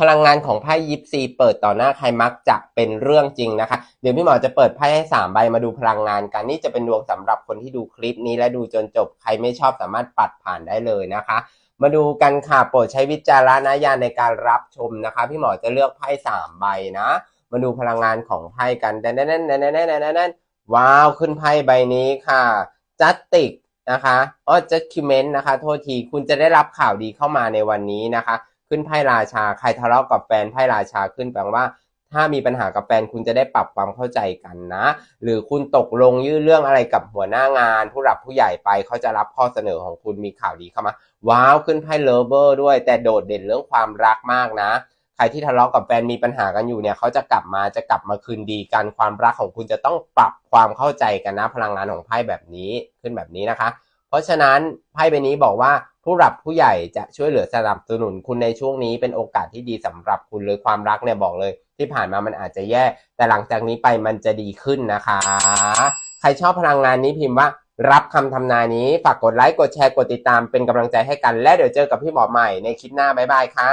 พลังงานของไพ่ยิปซีเปิดต่อหน้าใครมักจะเป็นเรื่องจริงนะคะ เดี๋ยวพี่หมอจะเปิดไพ่ให้สามใบมาดูพลังงานกันนี่จะเป็นดวงสำหรับคนที่ดูคลิปนี้และดูจนจบใครไม่ชอบสามารถปัดผ่านได้เลยนะคะ มาดูกันค่ะโปรดใช้วิจารณญาณในการรับชมนะคะ พี่หมอจะเลือกไพ่สามใบนะ มาดูพลังงานของไพ่กันแน่นแน่นแน่นแน่นแน่นแน่นว้าวขึ้นไพ่ใบนี้ค่ะจัตติกนะคะอ๋อจัดคิเมนต์นะคะ โทษทีคุณจะได้รับข่าวดีเข้ามาในวันนี้นะคะ ขึ้นไพ่ราชา ใครทะเลาะกับแฟนไพ่ราชาขึ้นแปลว่า ถ้ามีปัญหากับแฟนคุณจะได้ปรับความเข้าใจกันนะ หรือคุณตกลงยื่นเรื่องอะไรกับหัวหน้างาน ผู้หลักผู้ใหญ่ไปเขาจะรับข้อเสนอของคุณมีข่าวดีเข้ามาว้าวขึ้นไพ่เลเวอร์ด้วย แต่โดดเด่นเรื่องความรักมากนะใครที่ทะเลาะกับแฟนมีปัญหากันอยู่เนี่ยเขาจะกลับมาจะกลับมาคืนดีกันความรักของคุณจะต้องปรับความเข้าใจกันนะพลังงานของไพ่แบบนี้ขึ้นแบบนี้นะคะ เพราะฉะนั้นไพ่ใบนี้บอกว่าผู้หลับผู้ใหญ่จะช่วยเหลือสนับสนุนคุณในช่วงนี้เป็นโอกาสที่ดีสำหรับคุณเลยความรักเนี่ยบอกเลย ที่ผ่านมามันอาจจะแย่ แต่หลังจากนี้ไปมันจะดีขึ้นนะคะ ใครชอบพลังงานนี้พิมพ์ว่ารับคำทำนายนี้ฝากกดไลค์กดแชร์กดติดตามเป็นกำลังใจให้กัน และเดี๋ยวเจอกับพี่หมอใหม่ในคลิปหน้าบ๊ายบายค่ะ